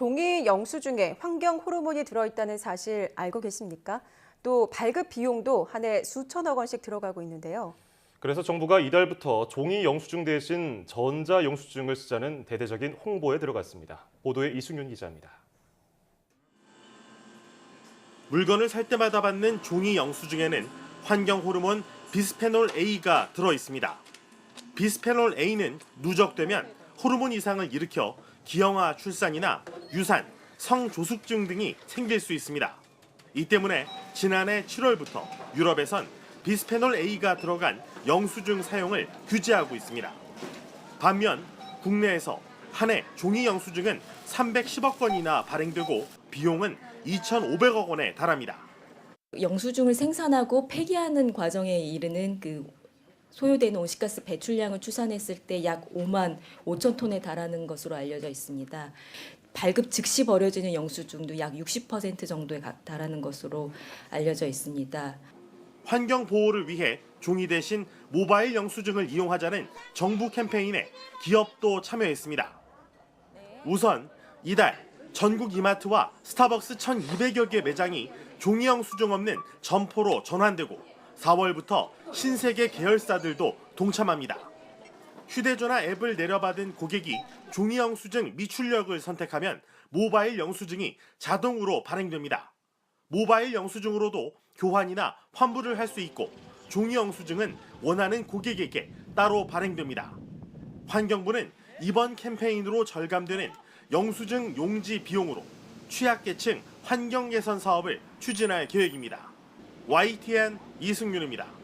종이 영수증에 환경 호르몬이 들어있다는 사실 알고 계십니까? 또 발급 비용도 한 해 수천억 원씩 들어가고 있는데요. 그래서 정부가 이달부터 종이 영수증 대신 전자 영수증을 쓰자는 대대적인 홍보에 들어갔습니다. 보도에 이승윤 기자입니다. 물건을 살 때마다 받는 종이 영수증에는 환경 호르몬 비스페놀 A가 들어 있습니다. 비스페놀 A는 누적되면 호르몬 이상을 일으켜 기형아 출산이나 유산, 성조숙증 등이 생길 수 있습니다. 이 때문에 지난해 7월부터 유럽에선 비스페놀 A가 들어간 영수증 사용을 규제하고 있습니다. 반면 국내에서 한 해 종이 영수증은 310억 건이나 발행되고 비용은 2,500억 원에 달합니다. 영수증을 생산하고 폐기하는 과정에 이르는 그 소요되는 온실가스 배출량을 추산했을 때 약 5만 5천 톤에 달하는 것으로 알려져 있습니다. 발급 즉시 버려지는 영수증도 약 60% 정도에 가- 달하는 것으로 알려져 있습니다. 환경 보호를 위해 종이 대신 모바일 영수증을 이용하자는 정부 캠페인에 기업도 참여했습니다. 우선 이달 전국 이마트와 스타벅스 1,200여 개 매장이 종이 영수증 없는 점포로 전환되고 4월부터 신세계 계열사들도 동참합니다. 휴대전화 앱을 내려받은 고객이 종이 영수증 미출력을 선택하면 모바일 영수증이 자동으로 발행됩니다. 모바일 영수증으로도 교환이나 환불을 할 수 있고 종이 영수증은 원하는 고객에게 따로 발행됩니다. 환경부는 이번 캠페인으로 절감되는 영수증 용지 비용으로 취약계층 환경 개선 사업을 추진할 계획입니다. YTN 이승윤입니다.